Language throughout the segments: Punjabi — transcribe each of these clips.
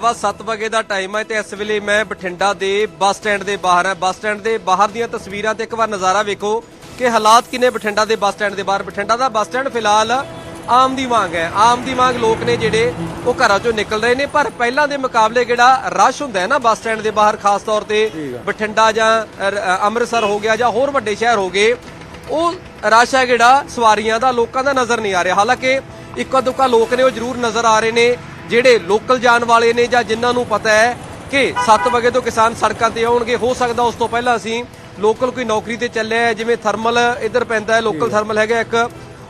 ਵਾ 7 ਵਜੇ ਦਾ ਟਾਈਮ ਹੈ ਤੇ ਇਸ ਵੇਲੇ ਮੈਂ ਬਠਿੰਡਾ ਦੇ ਬੱਸ ਸਟੈਂਡ ਦੇ ਬਾਹਰ ਹਾਂ। ਬੱਸ ਸਟੈਂਡ ਦੇ ਬਾਹਰ ਦੀਆਂ ਤਸਵੀਰਾਂ ਤੇ ਇੱਕ ਵਾਰ ਨਜ਼ਾਰਾ ਵੇਖੋ ਕਿ ਹਾਲਾਤ ਕਿਨੇ ਬਠਿੰਡਾ ਦੇ ਬੱਸ ਸਟੈਂਡ ਦੇ ਬਾਹਰ। ਬਠਿੰਡਾ ਦਾ ਬੱਸ ਸਟੈਂਡ ਫਿਲਹਾਲ ਆਮ ਦੀ ਮੰਗ ਹੈ। ਆਮ ਦੀ ਮੰਗ ਲੋਕ ਨੇ ਜਿਹੜੇ ਉਹ ਘਰਾਂ ਚੋਂ ਨਿਕਲ ਰਹੇ ਨੇ ਪਰ ਪਹਿਲਾਂ ਦੇ ਮੁਕਾਬਲੇ ਜਿਹੜਾ ਰਸ਼ ਹੁੰਦਾ ਹੈ ਨਾ ਬੱਸ ਸਟੈਂਡ ਦੇ ਬਾਹਰ ਖਾਸ ਤੌਰ ਤੇ ਬਠਿੰਡਾ ਜਾਂ ਅੰਮ੍ਰਿਤਸਰ ਹੋ ਗਿਆ ਜਾਂ ਹੋਰ ਵੱਡੇ ਸ਼ਹਿਰ ਹੋ ਗਏ ਉਹ ਰਸ਼ ਹੈ ਜਿਹੜਾ ਸਵਾਰੀਆਂ ਦਾ ਲੋਕਾਂ ਦਾ ਨਜ਼ਰ ਨਹੀਂ ਆ ਰਿਹਾ। ਹਾਲਾਂਕਿ ਇੱਕਾ ਦੁੱਕਾ ਲੋਕ ਨੇ ਉਹ ਜ਼ਰੂਰ ਨਜ਼ਰ ਆ ਰਹੇ ਨੇ। ਜਿਹੜੇ ਲੋਕਲ ਜਾਣ ਵਾਲੇ ਨੇ ਜਾਂ ਜਿਨ੍ਹਾਂ ਨੂੰ ਪਤਾ ਹੈ ਕਿ 7 ਵਜੇ ਤੋਂ ਕਿਸਾਨ ਸੜਕਾਂ ਤੇ ਆਉਣਗੇ ਹੋ ਸਕਦਾ ਉਸ ਤੋਂ ਪਹਿਲਾਂ ਅਸੀਂ ਲੋਕਲ ਕੋਈ ਨੌਕਰੀ ਤੇ ਚੱਲਿਆ ਹੈ ਜਿਵੇਂ ਥਰਮਲ ਇੱਧਰ ਪੈਂਦਾ ਹੈ ਲੋਕਲ ਥਰਮਲ ਹੈਗਾ ਇੱਕ।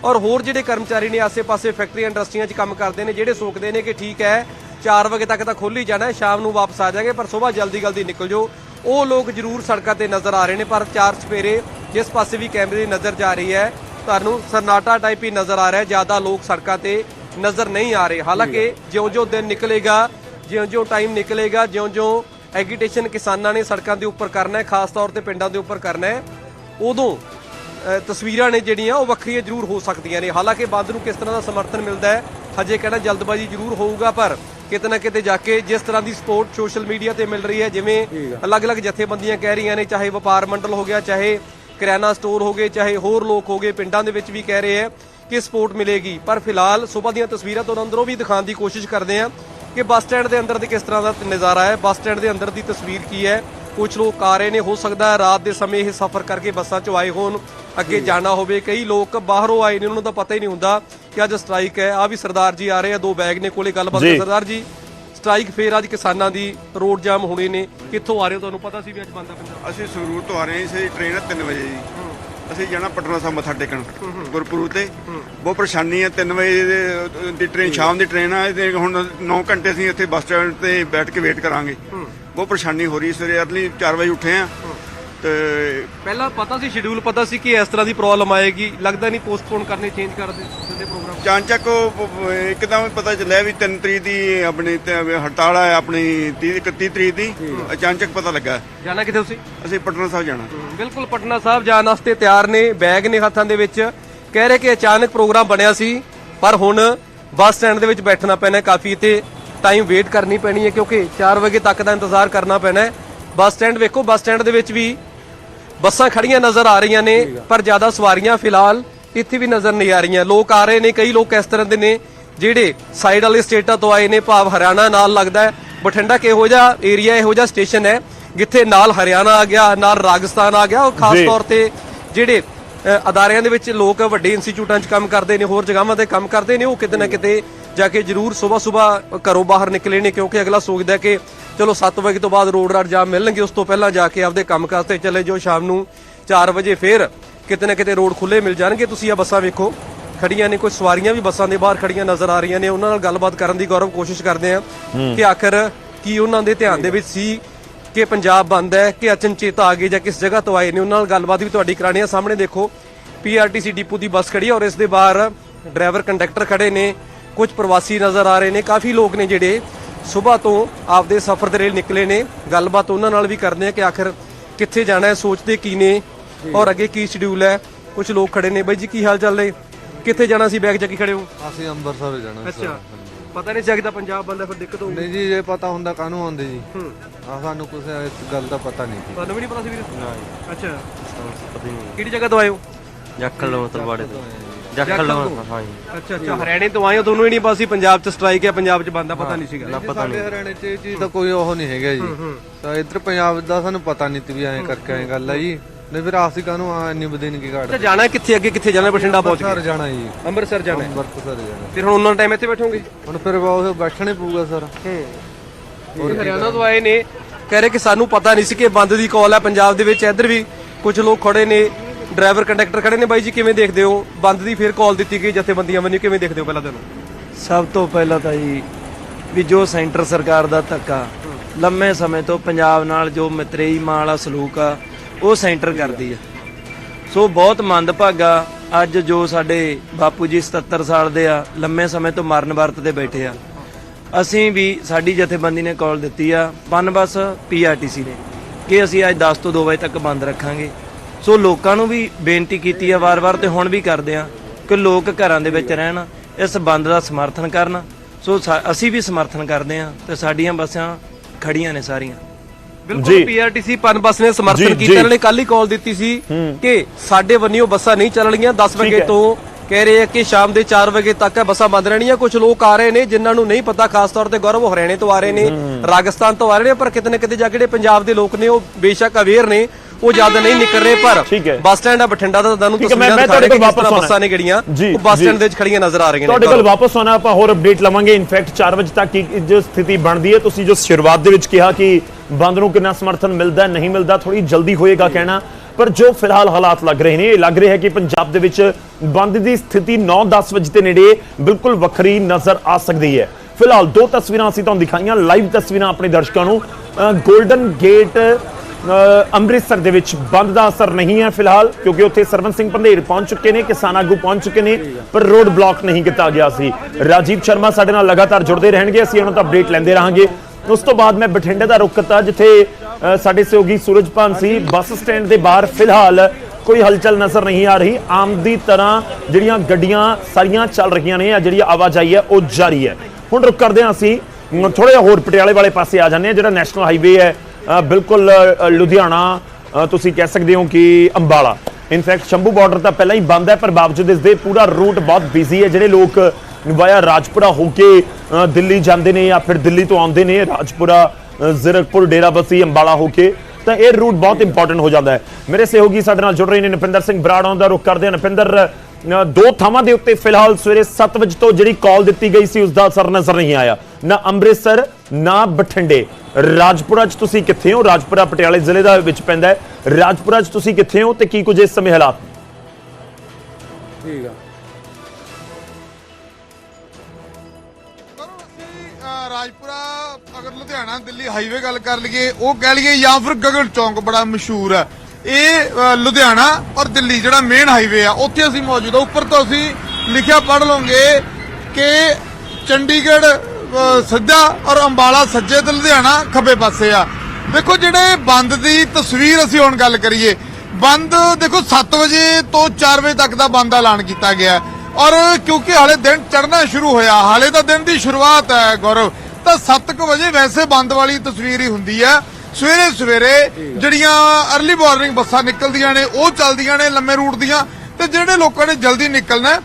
ਔਰ ਹੋਰ ਜਿਹੜੇ ਕਰਮਚਾਰੀ ਨੇ ਆਸੇ-ਪਾਸੇ ਫੈਕਟਰੀ ਇੰਡਸਟਰੀਆਂ 'ਚ ਕੰਮ ਕਰਦੇ ਨੇ ਜਿਹੜੇ ਸੋਚਦੇ ਨੇ ਕਿ ਠੀਕ ਹੈ 4 ਵਜੇ ਤੱਕ ਤਾਂ ਖੁੱਲ ਹੀ ਜਾਣਾ ਹੈ ਸ਼ਾਮ ਨੂੰ ਵਾਪਸ ਆ ਜਾਗੇ ਪਰ ਸਵੇਰ ਜਲਦੀ ਜਲਦੀ ਨਿਕਲ ਜਾਓ। ਉਹ ਲੋਕ ਜ਼ਰੂਰ ਸੜਕਾਂ ਤੇ ਨਜ਼ਰ ਆ ਰਹੇ ਨੇ ਪਰ ਚਾਰ ਸਪੇਰੇ ਜਿਸ ਪਾਸੇ ਵੀ ਕੈਮਰੇ ਦੀ ਨਜ਼ਰ ਜਾ ਰਹੀ ਹੈ ਤੁਹਾਨੂੰ ਸਰਨਾਟਾ ਟਾਈਪ ਹੀ ਨਜ਼ਰ ਆ ਰਿਹਾ ਹੈ ਜ਼ਿਆਦਾ ਲੋਕ ਸੜਕਾਂ ਤੇ ਨਜ਼ਰ ਨਹੀਂ ਆ ਰਹੇ। ਹਾਲਾਂਕਿ ਜਿਉਂ-ਜਿਉਂ ਦਿਨ ਨਿਕਲੇਗਾ ਜਿਉਂ-ਜਿਉਂ ਟਾਈਮ ਨਿਕਲੇਗਾ ਜਿਉਂ-ਜਿਉਂ ਐਗੀਟੇਸ਼ਨ ਕਿਸਾਨਾਂ ਨੇ ਸੜਕਾਂ ਦੇ ਉੱਪਰ ਕਰਨਾ ਹੈ ਖਾਸ ਤੌਰ ਤੇ ਪਿੰਡਾਂ ਦੇ ਉੱਪਰ ਕਰਨਾ ਹੈ ਉਦੋਂ ਤਸਵੀਰਾਂ ਨੇ ਜਿਹੜੀਆਂ ਉਹ ਵੱਖਰੀਆਂ ਜ਼ਰੂਰ ਹੋ ਸਕਦੀਆਂ ਨੇ। ਹਾਲਾਂਕਿ ਬੰਦ ਨੂੰ ਕਿਸ ਤਰ੍ਹਾਂ ਦਾ ਸਮਰਥਨ ਮਿਲਦਾ ਹੈ ਹਜੇ ਕਹਿਣਾ ਜਲਦਬਾਜ਼ੀ ਜ਼ਰੂਰ ਹੋਊਗਾ ਪਰ ਕਿਤੇ ਨਾ ਕਿਤੇ ਜਾ ਕੇ ਜਿਸ ਤਰ੍ਹਾਂ ਦੀ ਸਪੋਰਟ ਸੋਸ਼ਲ ਮੀਡੀਆ ਤੇ ਮਿਲ ਰਹੀ ਹੈ ਜਿਵੇਂ ਅਲੱਗ-ਅਲੱਗ ਜਥੇਬੰਦੀਆਂ ਕਹਿ ਰਹੀਆਂ ਨੇ ਚਾਹੇ ਵਪਾਰ ਮੰਡਲ ਹੋ ਗਿਆ ਚਾਹੇ ਕਰਿਆਨਾ ਸਟੋਰ ਹੋ ਗਏ ਚਾਹੇ ਹੋਰ ਲੋਕ ਹੋ ਗਏ ਪਿੰਡਾਂ ਦੇ ਵਿੱਚ ਵੀ ਕਹਿ ਰਹੇ ਹੈ ਕਿ ਸਪੋਰਟ ਮਿਲੇਗੀ। ਪਰ ਫਿਲਹਾਲ ਸਵੇਰ ਦੀਆਂ ਤਸਵੀਰਾਂ ਤੁਹਾਨੂੰ ਅੰਦਰੋਂ ਵੀ ਦਿਖਾਉਣ ਦੀ ਕੋਸ਼ਿਸ਼ ਕਰਦੇ ਹਾਂ ਕਿ ਬੱਸ ਸਟੈਂਡ ਦੇ ਅੰਦਰ ਦੀ ਕਿਸ ਤਰ੍ਹਾਂ ਦਾ ਨਜ਼ਾਰਾ ਹੈ। ਬੱਸ ਸਟੈਂਡ ਦੇ ਅੰਦਰ ਦੀ ਤਸਵੀਰ ਕੀ ਹੈ? ਕੁਝ ਲੋਕ ਆ ਰਹੇ ਨੇ। ਹੋ ਸਕਦਾ ਹੈ ਰਾਤ ਦੇ ਸਮੇਂ ਇਹ ਸਫ਼ਰ ਕਰਕੇ ਬੱਸਾਂ 'ਚ ਆਏ ਹੋਣ। ਅੱਗੇ ਜਾਣਾ ਹੋਵੇ। ਕਈ ਲੋਕ ਬਾਹਰੋਂ ਆਏ ਨੇ। ਉਹਨਾਂ ਨੂੰ ਤਾਂ ਪਤਾ ਹੀ ਨਹੀਂ ਹੁੰਦਾ ਕਿ ਅੱਜ ਸਟ੍ਰਾਈਕ ਹੈ। ਆ ਵੀ ਸਰਦਾਰ ਜੀ ਆ ਰਹੇ ਆ। ਦੋ ਬੈਗ ਨੇ ਕੋਲੇ। ਗੱਲਬਾਤ ਕਰ ਸਰਦਾਰ ਜੀ। ਸਟ੍ਰਾਈਕ ਫੇਰ ਅੱਜ ਕਿਸਾਨਾਂ ਦੀ ਰੋਡ ਜਾਮ ਹੋਣੇ ਨੇ। ਕਿੱਥੋਂ ਆ ਰਹੇ ਹੋ? ਤੁਹਾਨੂੰ ਪਤਾ ਸੀ ਵੀ ਅੱਜ ਬੰਦਾ ਪੰਜਾਬ ਅਸੀਂ ਸੰਗਰੂਰ ਤੋਂ ਆ ਰਹੇ ਹਾਂ ਸੀ ਟ੍ਰੇਨ ਹੈ 3 ਵਜੇ ਜੀ। ਅਸੀਂ ਜਾਣਾ ਪਟਨਾ ਸਾਹਿਬ ਮੱਥਾ ਟੇਕਣ ਗੁਰਪੁਰਬ ਤੇ। ਬਹੁਤ ਪਰੇਸ਼ਾਨੀ ਹੈ 3 ਵਜੇ ਦੇ- ਟ੍ਰੇਨ ਸ਼ਾਮ ਦੀ ਟ੍ਰੇਨ ਆ ਤੇ ਹੁਣ 9 ਘੰਟੇ ਅਸੀਂ ਇੱਥੇ ਬੱਸ ਸਟੈਂਡ ਤੇ ਬੈਠ ਕੇ ਵੇਟ ਕਰਾਂਗੇ। ਬਹੁਤ ਪਰੇਸ਼ਾਨੀ ਹੋ ਰਹੀ ਸਵੇਰੇ ਅਰਲੀ 4 ਵਜੇ ਉੱਠੇ ਆ। ਤੇ ਪਹਿਲਾਂ ਪਤਾ ਸੀ ਸ਼ਡਿਊਲ ਪਤਾ ਸੀ ਕਿ ਇਸ ਤਰ੍ਹਾਂ ਦੀ ਪ੍ਰੋਬਲਮ ਆਏਗੀ। ਲੱਗਦਾ ਨਹੀਂ ਪੋਸਟਪੋਨ ਕਰਨੇ ਚੇਂਜ ਕਰ ਪ੍ਰੋਗਰਾਮ? ਚਾਂਚਕ ਇੱਕਦਮ ਪਤਾ ਚੱਲਿਆ ਵੀ 3 ਤਰੀਕ ਦੀ ਆਪਣੀ ਤੇ ਹੜਤਾਲ ਹੈ ਆਪਣੀ 30 31 ਤਰੀਕ ਦੀ। ਅਚਾਨਕ ਪਤਾ ਲੱਗਾ। ਜਾਣਾ ਕਿੱਥੇ ਤੁਸੀਂ? ਅਸੀਂ ਪਟਨਾ ਸਾਹਿਬ ਜਾਣਾ। ਬਿਲਕੁਲ ਪਟਨਾ ਸਾਹਿਬ ਜਾਣ ਵਾਸਤੇ ਤਿਆਰ ਨੇ ਬੈਗ ਨੇ ਹੱਥਾਂ ਦੇ ਵਿੱਚ। ਕਹਿ ਰਹੇ ਕਿ ਅਚਾਨਕ ਪ੍ਰੋਗਰਾਮ ਬਣਿਆ ਸੀ ਪਰ ਹੁਣ ਬੱਸ ਸਟੈਂਡ ਦੇ ਵਿੱਚ ਬੈਠਣਾ ਪੈਣਾ ਕਾਫੀ ਤੇ ਟਾਈਮ ਵੇਟ ਕਰਨੀ ਪੈਣੀ ਹੈ ਕਿਉਂਕਿ 4 ਵਜੇ ਤੱਕ ਦਾ ਇੰਤਜ਼ਾਰ ਕਰਨਾ ਪੈਣਾ ਹੈ। ਬੱਸ ਸਟੈਂਡ ਵੇਖੋ ਬੱਸ ਸਟੈਂਡ ਦੇ ਵਿੱਚ ਵੀ ਬੱਸਾਂ ਖੜੀਆਂ ਨਜ਼ਰ ਆ ਰਹੀਆਂ ਨੇ ਪਰ ਜ਼ਿਆਦਾ ਸਵਾਰੀਆਂ ਫਿਲਹਾਲ ਇੱਥੇ ਵੀ ਨਜ਼ਰ ਨਹੀਂ ਆ ਰਹੀਆਂ। ਲੋਕ ਆ ਰਹੇ ਨੇ ਕਈ ਲੋਕ ਇਸ ਤਰ੍ਹਾਂ ਦੇ ਨੇ ਜਿਹੜੇ ਸਾਈਡ ਵਾਲੇ ਸਟੇਟਾਂ ਤੋਂ ਆਏ ਨੇ ਭਾਵ ਹਰਿਆਣਾ ਨਾਲ ਲੱਗਦਾ ਹੈ। ਬਠਿੰਡਾ ਕਿਹੋ ਜਿਹਾ ਏਰੀਆ ਇਹੋ ਜਿਹਾ ਸਟੇਸ਼ਨ ਹੈ ਜਿੱਥੇ ਨਾਲ ਹਰਿਆਣਾ ਆ ਗਿਆ ਨਾਲ ਰਾਜਸਥਾਨ ਆ ਗਿਆ ਉਹ ਖਾਸ ਤੌਰ ਤੇ ਜਿਹੜੇ ਅਦਾਰਿਆਂ ਦੇ ਵਿੱਚ ਲੋਕ ਵੱਡੇ ਇੰਸਟੀਚਿਊਟਾਂ 'ਚ ਕੰਮ ਕਰਦੇ ਨੇ ਹੋਰ ਜਗ੍ਹਾਵਾਂ ਤੇ ਕੰਮ ਕਰਦੇ ਨੇ ਉਹ ਕਿਤੇ ਨਾ ਕਿਤੇ ਜਾ ਕੇ ਜ਼ਰੂਰ ਸਵੇਰ ਸਵੇਰ ਘਰੋਂ ਬਾਹਰ ਨਿਕਲੇ ਨੇ ਕਿਉਂਕਿ ਅਗਲਾ ਸੋਚਦਾ ਕਿ ਚਲੋ 7 ਵਜੇ ਤੋਂ ਬਾਅਦ ਰੋਡ ਰਾਡ ਜਾਮ ਮਿਲਣਗੇ ਉਸ ਤੋਂ ਪਹਿਲਾਂ ਜਾ ਕੇ ਆਪਦੇ ਕੰਮ ਤੇ ਚਲੇ ਜਾਓ ਸ਼ਾਮ ਨੂੰ 4 ਵਜੇ ਫੇਰ ਕਿਤੇ ਨਾ ਕਿਤੇ ਰੋਡ ਖੁੱਲੇ ਮਿਲ ਜਾਣਗੇ। ਤੁਸੀਂ ਆ ਬੱਸਾਂ ਵੇਖੋ ਖੜੀਆਂ ਨੇ ਕੋਈ ਸਵਾਰੀਆਂ ਵੀ ਬੱਸਾਂ ਦੇ ਬਾਹਰ ਖੜੀਆਂ ਨਜ਼ਰ ਆ ਰਹੀਆਂ ਨੇ। ਉਹਨਾਂ ਨਾਲ ਗੱਲਬਾਤ ਕਰਨ ਦੀ ਗੌਰਵ ਕੋਸ਼ਿਸ਼ ਕਰਦੇ ਆ ਕਿ ਆਖਰ ਕੀ ਉਹਨਾਂ ਦੇ ਧਿਆਨ ਦੇ ਵਿੱਚ ਸੀ ਕਿ ਪੰਜਾਬ ਬੰਦ ਹੈ ਕਿ ਅਚਨਚੇਤ ਆ ਗਏ ਜਾਂ ਕਿਸ ਜਗ੍ਹਾ ਤੋਂ ਆਏ ਨੇ। ਉਹਨਾਂ ਨਾਲ ਗੱਲਬਾਤ ਵੀ ਤੁਹਾਡੀ ਕਰਾਣੀ ਆ ਸਾਹਮਣੇ ਦੇਖੋ ਪੀਆਰਟੀਸੀ ਡਿਪੂ ਦੀ ਬੱਸ ਖੜੀ ਹੈ ਔਰ ਇਸ ਦੇ ਬਾਹਰ ਡਰਾਈਵਰ ਕੰਡਕਟਰ ਖੜੇ ਨੇ। ਕੁਝ ਪ੍ਰਵਾਸੀ ਨਜ਼ਰ ਆ ਰਹੇ ਨੇ। ਕਾਫੀ ਲੋਕ ਨੇ ਜਿਹੜੇ ਸਵੇਰ ਤੋਂ ਆਪਦੇ ਸਫ਼ਰ ਦੇ ਲਈ ਨਿਕਲੇ ਨੇ। ਗੱਲਬਾਤ ਉਹਨਾਂ ਨਾਲ ਵੀ ਕਰਦੇ ਆ ਕਿ ਆਖਰ ਕਿੱਥੇ ਜਾਣਾ ਹੈ ਸੋਚਦੇ ਕੀ ਨੇ? ਔਰ ਅੱਗੇ ਕੀ ਸ਼ਡਿਊਲ ਹੈ? ਕੁਝ ਲੋਕ ਖੜੇ ਨੇ। ਬਾਈ ਜੀ ਕੀ ਹਾਲ ਚਾਲ ਨੇ? ਕਿੱਥੇ ਜਾਣਾ ਸੀ ਬੈਗ ਚੱਕੀ ਖੜੇ ਹੋ? ਅਸੀਂ ਅੰਮ੍ਰਿਤਸਰ ਜਾਣਾ ਅੱਛਾ। ਪਤਾ ਨਹੀਂ ਚੱਕਦਾ ਪੰਜਾਬ ਬੰਦਾ ਫਿਰ ਦਿੱਕਤ ਹੋਊਗੀ। ਨਹੀਂ ਜੀ ਜੇ ਪਤਾ ਹੁੰਦਾ ਕਾਹਨੂੰ ਆਉਂਦੇ ਜੀ? ਹੂੰ। ਆ ਸਾਨੂੰ ਕੁਛ ਇਸ ਗੱਲ ਦਾ ਪਤਾ ਨਹੀਂ ਸੀ। ਤੁਹਾਨੂੰ ਵੀ ਨਹੀਂ ਪਤਾ ਸੀ ਵੀਰੇ? ਅੱਛਾ। ਕਿਹੜੀ ਜਗ੍ਹਾ ਤੋਂ ਆਏ ਹੋ? ਜੱਖਲ ਲੋ ਤਲਵਾੜੇ ਤੋਂ। ਜੱਖਲ ਲੋ ਹਾਂ ਜੀ। ਅੱਛਾ ਅੱਛਾ। ਹਰਿਆਣੇ ਤੋਂ ਆਏ ਹੋ ਤੁਹਾਨੂੰ ਹੀ ਨਹੀਂ ਪਤਾ ਸੀ ਪੰਜਾਬ 'ਚ ਸਟ੍ਰਾਈਕ ਹੈ ਪੰਜਾਬ 'ਚ ਬੰਦਾ ਪਤਾ ਨਹੀਂ ਸੀਗਾ। ਜੀ, ਸਾਡੇ ਹਰਿਆਣੇ ਚ ਇਹ ਚੀਜ਼ ਦਾ ਕੋਈ ਉਹ ਨਹੀਂ ਹੈਗਾ ਜੀ। ਤਾਂ ਇੱਧਰ ਪੰਜਾਬ ਦਾ ਸਾਨੂੰ ਪਤਾ ਨਹੀਂ ਸੀ ਵੀ ਐਂ ਕਰਕੇ ਐਂ ਗੱਲ ਆ ਜੀ। ਨਹੀਂ ਫਿਰ ਆਸੀ ਕਾਹਨੂੰ ਆ ਇੰਨੀ ਬਦੀਨ ਕੀ ਘਾਟ ਅੱਛਾ ਜਾਣਾ ਕਿੱਥੇ ਅੱਗੇ ਕਿੱਥੇ ਜਾਣਾ ਬਠਿੰਡਾ ਪਹੁੰਚ ਸਰ ਕੇ ਜਾਣਾ ਜੀ। ਅੰਮ੍ਰਿਤਸਰ ਜਾਣਾ ਹੈ। ਅੰਮ੍ਰਿਤਸਰ ਜਾਣਾ। ਫਿਰ ਹੁਣ ਉਹਨਾਂ ਟਾਈਮ ਇੱਥੇ ਬੈਠੋਗੇ? ਹੁਣ ਫਿਰ ਉਹ ਬੈਠਣੇ ਪਊਗਾ ਸਰ। ਇਹ ਹਰਿਆਣਾ ਤੋਂ ਆਏ ਨੇ। ਕਹਿ ਰਹੇ ਕਿ ਸਾਨੂੰ ਪਤਾ ਨਹੀਂ ਸੀ ਕਿ ਬੰਦ ਦੀ ਕਾਲ ਹੈ ਪੰਜਾਬ ਦੇ ਵਿੱਚ ਇੱਧਰ ਵੀ ਕੁਝ ਲੋਕ ਖੜੇ ਨੇ। ਡਰਾਈਵਰ ਕੰਡਕਟਰ ਖੜੇ ਨੇ ਬਾਈ ਜੀ ਕਿਵੇਂ ਦੇਖਦੇ ਹੋ? ਬੰਦ ਦੀ ਫਿਰ ਕਾਲ ਦਿੱਤੀ ਗਈ ਜਥੇਬੰਦੀਆਂ ਵੱਲੋਂ ਕਿਵੇਂ ਦੇਖਦੇ ਹੋ ਪਹਿਲਾਂ ਤੁਹਾਨੂੰ ਸਭ ਤੋਂ ਪਹਿਲਾਂ ਤਾਂ ਜੀ ਵੀ ਜੋ ਸੈਂਟਰ ਸਰਕਾਰ ਦਾ ਧੱਕਾ ਲੰਮੇ ਸਮੇਂ ਤੋਂ ਪੰਜਾਬ ਨਾਲ ਜੋ ਮਤਰੇਈ ਮਾਂ ਵਾਲਾ ਸਲੂਕ ਆ ਉਹ ਸੈਂਟਰ ਕਰਦੀ ਆ। ਸੋ ਬਹੁਤ ਮੰਦਭਾਗਾ ਅੱਜ ਜੋ ਸਾਡੇ ਬਾਪੂ ਜੀ 77 ਸਾਲ ਦੇ ਆ, ਲੰਮੇ ਸਮੇਂ ਤੋਂ ਮਰਨ ਵਰਤ ਤੇ ਬੈਠੇ ਆ। ਅਸੀਂ ਵੀ ਸਾਡੀ ਜਥੇਬੰਦੀ ਨੇ ਕਾਲ ਦਿੱਤੀ ਆ ਪਨ ਬੱਸ ਪੀਆਰਟੀਸੀ ਨੇ, ਕਿ ਅਸੀਂ ਅੱਜ 10 ਤੋਂ 2 ਵਜੇ ਤੱਕ ਬੰਦ ਰੱਖਾਂਗੇ। ਸੋ ਲੋਕਾਂ ਨੂੰ ਵੀ ਬੇਨਤੀ ਕੀਤੀ ਆ ਵਾਰ-ਵਾਰ ਤੇ ਹੁਣ ਵੀ ਕਰਦੇ ਆ ਕਿ ਲੋਕ ਘਰਾਂ ਦੇ ਵਿੱਚ ਰਹਿਣ, ਇਸ ਬੰਦ ਦਾ ਸਮਰਥਨ ਕਰਨ। ਸੋ ਸਾ- ਅਸੀਂ ਵੀ ਸਮਰਥਨ ਕਰਦੇ ਹਾਂ ਤੇ ਸਾਡੀਆਂ ਬੱਸਾਂ ਖੜੀਆਂ ਨੇ ਸਾਰੀਆਂ। ਬਿਲਕੁਲ। ਪੀਆਰਟੀਸੀ ਪਨ ਬੱਸ ਨੇ ਸਮਰਥਨ। ਕੀਤਾ ਇਹਨਾਂ ਨੇ ਕੱਲ ਹੀ ਕਾਲ ਦਿੱਤੀ ਸੀ ਕਿ ਸਾਡੇ ਵੱਲੋਂ ਬੱਸਾਂ ਨਹੀਂ ਚੱਲਣਗੀਆਂ 10 ਵਜੇ। ਤੋਂ ਕਹਿ ਰਹੇ ਆ ਕਿ ਸ਼ਾਮ ਦੇ 4 ਵਜੇ ਤੱਕ ਬੱਸਾਂ ਬੰਦ ਰਹਿਣੀਆਂ ਕੁਝ ਲੋਕ ਆ ਰਹੇ ਨੇ ਜਿਨ੍ਹਾਂ ਨੂੰ ਨਹੀਂ ਪਤਾ ਖਾਸ ਤੌਰ ਤੇ ਗੌਰਵ ਹਰਿਆਣੇ ਤੋਂ ਆ ਰਹੇ ਨੇ ਰਾਜਸਥਾਨ ਤੋਂ ਆ ਰਹੇ ਨੇ ਪਰ ਕਿਤੇ ਨਾ ਕਿਤੇ ਜਾ ਕੇ ਜਿਹੜੇ ਪੰਜਾਬ ਦੇ ਲੋਕ ਨੇ ਉਹ ਬੇਸ਼ੱਕ ਅਵੇਅਰ ਨੇ ਉਹ ਜ਼ਿਆਦਾ ਨਹੀਂ ਨਿਕਲ ਰਹੇ ਪਰ। ਬੱਸ ਸਟੈਂਡ ਆ ਬਠਿੰਡਾ ਦਾ ਤੁਹਾਨੂੰ ਤਸਵੀਰਾਂ ਦਿਖਾ ਤੁਹਾਡੇ ਰਹੇ ਕਿ ਵਾਪਸ ਬੱਸਾਂ ਨੇ ਜੀ, ਉਹ ਬੱਸ। ਸਟੈਂਡ ਦੇ ਵਿੱਚ ਖੜੀਆਂ ਨਜ਼ਰ ਆ ਰਹੀਆਂ ਨੇ ਤੁਹਾਡੇ ਕੋਲ ਵਾਪਸ ਆਉਣਾ ਆਪਾਂ ਹੋਰ ਅਪਡੇਟ ਲਵਾਂਗੇ ਇਨਫੈਕਟ 4 ਵਜੇ ਤੱਕ ਜੋ ਸਥਿਤੀ ਬਣਦੀ ਹੈ ਤੁਸੀਂ ਜੋ ਸ਼ੁਰੂਆਤ ਦੇ ਵਿੱਚ ਕਿਹਾ ਕਿ ਬੰਦ ਨੂੰ ਕਿੰਨਾ ਸਮਰਥਨ ਮਿਲਦਾ, ਨਹੀਂ ਮਿਲਦਾ ਥੋੜੀ ਜਲਦੀ ਹੋਏਗਾ ਕਹਿਣਾ। ਪਰ ਜੋ ਫਿਲਹਾਲ ਹਾਲਾਤ ਲੱਗ ਰਹੇ ਨੇ, ਇਹ ਲੱਗ ਰਿਹਾ ਹੈ ਕਿ ਪੰਜਾਬ ਦੇ ਵਿੱਚ ਬੰਦ ਦੀ ਸਥਿਤੀ 9-10 ਵਜੇ ਦੇ ਨੇੜੇ ਬਿਲਕੁਲ ਵੱਖਰੀ ਨਜ਼ਰ ਆ ਸਕਦੀ ਹੈ। ਫਿਲਹਾਲ ਦੋ ਤਸਵੀਰਾਂ ਅਸੀਂ ਤੁਹਾਨੂੰ ਦਿਖਾਈਆਂ, ਲਾਈਵ ਤਸਵੀਰਾਂ ਆਪਣੇ ਦਰਸ਼ਕਾਂ ਨੂੰ। 골ਡਨ ਗੇਟ ਅੰਮ੍ਰਿਤਸਰ ਦੇ ਵਿੱਚ ਬੰਦ ਦਾ ਅਸਰ ਨਹੀਂ ਹੈ ਫਿਲਹਾਲ, ਕਿਉਂਕਿ ਉੱਥੇ ਸਰਵਨ ਸਿੰਘ ਪੰਧੇਰ ਪਹੁੰਚ ਚੁੱਕੇ ਨੇ, ਕਿਸਾਨ ਆਗੂ ਪਹੁੰਚ ਚੁੱਕੇ ਨੇ, ਪਰ ਰੋਡ ਬਲਾਕ ਨਹੀਂ ਕੀਤਾ ਗਿਆ ਸੀ। ਰਾਜੀਵ ਸ਼ਰਮਾ ਸਾਡੇ ਨਾਲ ਲਗਾਤਾਰ ਜੁੜਦੇ ਰਹਿਣਗੇ, ਅਸੀਂ ਉਹਨਾਂ ਤੋਂ ਅਪਡੇਟ ਲੈਂਦੇ ਰਹਾਂਗੇ। ਉਸ ਤੋਂ ਬਾਅਦ ਮੈਂ ਬਠਿੰਡੇ ਦਾ ਰੁਕ ਕੀਤਾ, ਜਿੱਥੇ ਸਾਡੇ ਸਹਿਯੋਗੀ ਸੂਰਜਪਾਨ ਸੀ। ਬੱਸ ਸਟੈਂਡ ਦੇ ਬਾਹਰ ਫਿਲਹਾਲ ਕੋਈ ਹਲਚਲ ਨਜ਼ਰ ਨਹੀਂ ਆ ਰਹੀ। ਆਮ ਦੀ ਤਰ੍ਹਾਂ ਜਿਹੜੀਆਂ ਗੱਡੀਆਂ ਸਾਰੀਆਂ ਚੱਲ ਰਹੀਆਂ ਨੇ ਆ ਜਿਹੜੀ ਆਵਾਜਾਈ ਹੈ, ਉਹ ਜਾਰੀ ਹੈ। ਹੁਣ ਰੁਕ ਕਰਦੇ ਹਾਂ ਅਸੀਂ। ਥੋੜਾ ਜਿਹਾ ਹੋਰ ਪਟਿਆਲੇ ਵਾਲੇ ਪਾਸੇ ਆ ਜਾਂਦੇ ਹਾਂ, ਜਿਹੜਾ ਨੈਸ਼ਨਲ ਹਾਈਵੇ ਹੈ। ਬਿਲਕੁਲ ਲੁਧਿਆਣਾ ਤੁਸੀਂ ਕਹਿ ਸਕਦੇ ਹੋ ਕਿ ਅੰਬਾਲਾ। ਇਨਫੈਕਟ ਸ਼ੰਭੂ ਬਾਰਡਰ ਤਾਂ ਪਹਿਲਾਂ ਹੀ ਬੰਦ ਹੈ, ਪਰ ਬਾਵਜੂਦ ਇਸ ਦੇ ਪੂਰਾ ਰੂਟ ਬਹੁਤ ਬਿਜ਼ੀ ਹੈ। ਜਿਹੜੇ ਲੋਕ ਵਾਇਆ ਰਾਜਪੁਰਾ ਹੋ ਕੇ ਦਿੱਲੀ ਜਾਂਦੇ ਨੇ ਜਾਂ ਫਿਰ ਦਿੱਲੀ ਤੋਂ ਆਉਂਦੇ ਨੇ, ਰਾਜਪੁਰਾ ਜ਼ੀਰਕਪੁਰ, ਡੇਰਾਬੱਸੀ, ਅੰਬਾਲਾ ਹੋ ਕੇ, ਤਾਂ ਇਹ ਰੂਟ ਬਹੁਤ ਇੰਪੋਰਟੈਂਟ ਹੋ ਜਾਂਦਾ ਹੈ। ਮੇਰੇ ਸਹਿਯੋਗੀ ਸਾਡੇ ਨਾਲ ਜੁੜ ਰਹੇ ਨੇ, ਨਪਿੰਦਰ ਸਿੰਘ ਬਰਾੜ ਦਾ ਰੁਕ ਕਰਦੇ ਹਾਂ। ਨਪਿੰਦਰ ਦੋ ਥਾਵਾਂ ਦੇ ਉੱਤੇ ਫਿਲਹਾਲ ਸਵੇਰੇ 7 ਵਜੇ ਤੋਂ ਜਿਹੜੀ ਕਾਲ ਦਿੱਤੀ ਗਈ ਸੀ ਉਸ ਦਾ ਅਸਰ ਨਜ਼ਰ ਨਹੀਂ ਆਇਆ। ਨਾ ਅੰਮ੍ਰਿਤਸਰ, ਨਾ ਬਠਿੰਡੇ। ਰਾਜਪੁਰਾ 'ਚ ਤੁਸੀਂ ਕਿੱਥੇ ਹੋ? ਰਾਜਪੁਰਾ ਪਟਿਆਲੇ ਜ਼ਿਲ੍ਹੇ ਦਾ ਵਿੱਚ ਪੈਂਦਾ ਹੈ। ਰਾਜਪੁਰਾ 'ਚ ਤੁਸੀਂ ਕਿੱਥੇ ਹੋ ਤੇ ਕੀ ਕੁਝ ਇਸ ਸਮੇਂ ਹਾਲਾਤ? ਪਰ ਰਾਜਪੁਰਾ, ਅਗਰ ਲੁਧਿਆਣਾ, ਦਿੱਲੀ ਹਾਈਵੇ ਗੱਲ ਕਰ ਲਈਏ, ਉਹ ਕਹਿ ਲਈਏ ਜਾਂ ਫਿਰ ਗਗਨ ਚੌਂਕ ਬੜਾ ਮਸ਼ਹੂਰ ਹੈ। ਇਹ ਲੁਧਿਆਣਾ ਔਰ ਦਿੱਲੀ ਜਿਹੜਾ ਮੇਨ ਹਾਈਵੇ ਆ, ਉੱਥੇ ਅਸੀਂ ਮੌਜੂਦ ਆ ਉੱਪਰ ਤੋਂ ਅਸੀਂ ਲਿਖਿਆ ਪੜ੍ਹ ਲਵਾਂਗੇ ਕਿ ਚੰਡੀਗੜ੍ਹ ਸਿੱਧਾ ਔਰ ਅੰਬਾਲਾ ਸੱਜੇ ਤੇ ਲੁਧਿਆਣਾ ਖੱਬੇ ਪਾਸੇ ਆ। ਦੇਖੋ ਜਿਹੜੇ ਬੰਦ ਦੀ ਤਸਵੀਰ ਅਸੀਂ ਹੁਣ ਗੱਲ ਕਰੀਏ, ਬੰਦ ਦੇਖੋ 7 ਵਜੇ ਤੋਂ 4 ਵਜੇ ਤੱਕ ਦਾ ਬੰਦ ਦਾ ਐਲਾਨ ਕੀਤਾ ਗਿਆ। ਔਰ ਕਿਉਂਕਿ ਹਾਲੇ ਦਿਨ ਚੜ੍ਹਨਾ ਸ਼ੁਰੂ ਹੋਇਆ, ਹਾਲੇ ਤਾਂ ਦਿਨ ਦੀ ਸ਼ੁਰੂਆਤ ਹੈ ਗੌਰਵ। ਤਾਂ 7:00 ਵਜੇ ਵੈਸੇ ਬੰਦ ਵਾਲੀ ਤਸਵੀਰ ਹੀ ਹੁੰਦੀ ਹੈ। ਸਵੇਰੇ ਸਵੇਰੇ ਜਿਹੜੀਆਂ अर्ਲੀ ਮਾਰਨਿੰਗ ਬੱਸਾਂ ਨਿਕਲਦੀਆਂ ਨੇ ਉਹ ਚੱਲਦੀਆਂ ਨੇ ਲੰਮੇ ਰੂਟ ਦੀਆਂ ਤੇ ਜਿਹੜੇ ਲੋਕਾਂ ਨੇ ਜਲਦੀ ਨਿਕਲਣਾ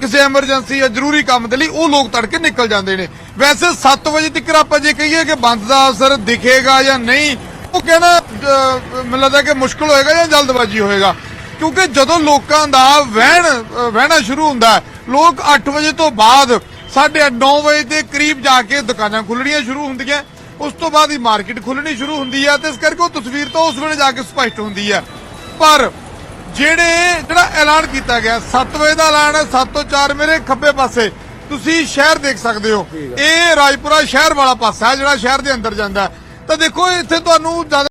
ਕਿਸੇ ਐਮਰਜੈਂਸੀ ਜਾਂ ਜ਼ਰੂਰੀ ਕੰਮ ਦੇ ਲਈ ਉਹ ਲੋਕ ਤੜਕੇ ਨਿਕਲ ਜਾਂਦੇ ਨੇ। ਵੈਸੇ 7 ਵਜੇ ਤੱਕ ਆਪਾਂ ਜੇ ਕਹੀਏ ਕਿ ਬੰਦ ਦਾ ਅਸਰ ਦਿਖੇਗਾ ਜਾਂ ਨਹੀਂ ਉਹ ਕਹਿਣਾ ਅਹ, ਮੈਨੂੰ ਲੱਗਦਾ ਕਿ ਮੁਸ਼ਕਲ ਹੋਏਗਾ ਜਾਂ ਜਲਦਬਾਜ਼ੀ ਹੋਏਗਾ। ਕਿਉਂਕਿ ਜਦੋਂ ਲੋਕਾਂ ਦਾ ਵਹਿਣ ਵਹਿਣਾ ਸ਼ੁਰੂ ਹੁੰਦਾ ਲੋਕ 8 ਵਜੇ ਤੋਂ ਬਾਅਦ 9:30 ਵਜੇ ਦੇ ਕਰੀਬ ਜਾ ਕੇ ਦੁਕਾਨਾਂ ਖੁੱਲਣੀਆਂ ਸ਼ੁਰੂ ਹੁੰਦੀਆਂ ਉਸ ਤੋਂ ਬਾਅਦ ਹੀ ਮਾਰਕੀਟ ਖੁੱਲਣੀ ਸ਼ੁਰੂ ਹੁੰਦੀ ਹੈ ਤੇ ਇਸ ਕਰਕੇ ਉਹ ਤਸਵੀਰ ਤਾਂ ਉਸ ਵੇਲੇ ਜਾ ਕੇ ਸਪਸ਼ਟ ਹੁੰਦੀ ਹੈ ਪਰ ਜਿਹੜੇ ਜਿਹੜਾ ਐਲਾਨ ਕੀਤਾ ਗਿਆ 7 ਵਜੇ ਦਾ ਐਲਾਨ ਹੈ 7 ਤੋਂ 4 ਮੇਰੇ ਖੱਬੇ ਪਾਸੇ ਤੁਸੀਂ ਸ਼ਹਿਰ ਦੇਖ ਸਕਦੇ ਹੋ ਇਹ ਰਾਜਪੁਰਾ ਸ਼ਹਿਰ ਵਾਲਾ ਪਾਸਾ ਹੈ ਜਿਹੜਾ ਸ਼ਹਿਰ ਦੇ ਅੰਦਰ ਜਾਂਦਾ। ਤਾਂ ਦੇਖੋ ਇੱਥੇ ਤੁਹਾਨੂੰ